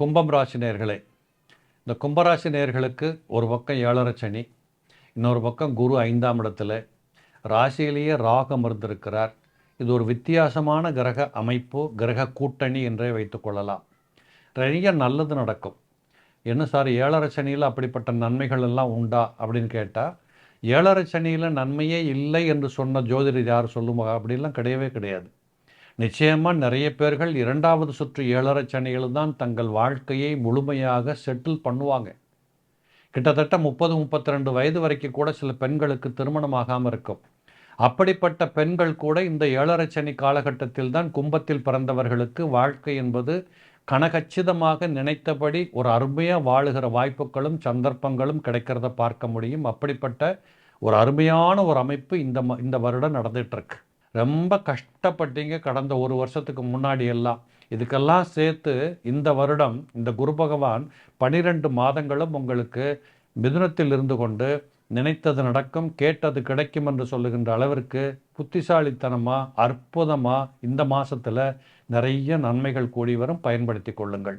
கும்பம் ராசி நேர்களே இந்த கும்பராசி நேர்களுக்கு ஒரு பக்கம் ஏழரை சனி இன்னொரு பக்கம் குரு ஐந்தாம் இடத்துல ராசியிலேயே ராகு அமர்ந்திருக்கிறார். இது ஒரு வித்தியாசமான கிரக அமைப்பு கிரக கூட்டணி என்றே வைத்துக்கொள்ளலாம் நிறைய நல்லது நடக்கும். என்ன சார் ஏழரை சனியில் அப்படிப்பட்ட நன்மைகள் எல்லாம் உண்டா அப்படின்னு கேட்டால் ஏழரை சனியில் நன்மையே இல்லை என்று சொன்ன ஜோதிடர் யார் சொல்லுமா? அப்படிலாம் கிடையவே கிடையாது. நிச்சயமாக நிறைய பேர்கள் இரண்டாவது சுற்று ஏழரை சனியில் தான் தங்கள் வாழ்க்கையை முழுமையாக செட்டில் பண்ணுவாங்க. கிட்டத்தட்ட முப்பது முப்பத்தி ரெண்டு வயது வரைக்கும் கூட சில பெண்களுக்கு திருமணம் ஆகாமல் இருக்கும். அப்படிப்பட்ட பெண்கள் கூட இந்த ஏழரை சனி காலகட்டத்தில் தான் கும்பத்தில் பிறந்தவர்களுக்கு வாழ்க்கை என்பது கனகச்சிதமாக நினைத்தபடி ஒரு அருமையாக வாழுகிற வாய்ப்புகளும் சந்தர்ப்பங்களும் கிடைக்கிறத பார்க்க முடியும். அப்படிப்பட்ட ஒரு அருமையான ஒரு அமைப்பு இந்த ம இந்த வருடம் நடந்துகிட்ருக்கு ரொம்ப கஷ்டப்பட்டீங்க கடந்த ஒரு வருஷத்துக்கு முன்னாடி எல்லாம். இதுக்கெல்லாம் சேர்த்து இந்த வருடம் இந்த குரு பகவான் பனிரெண்டு மாதங்களும் உங்களுக்கு மிதுனத்தில் இருந்து கொண்டு நினைத்தது நடக்கும் கேட்டது கிடைக்கும் என்று சொல்லுகின்ற அளவிற்கு புத்திசாலித்தனமாக அற்புதமாக இந்த மாதத்தில் நிறைய நன்மைகள் கூடி வரும். பயன்படுத்தி கொள்ளுங்கள்.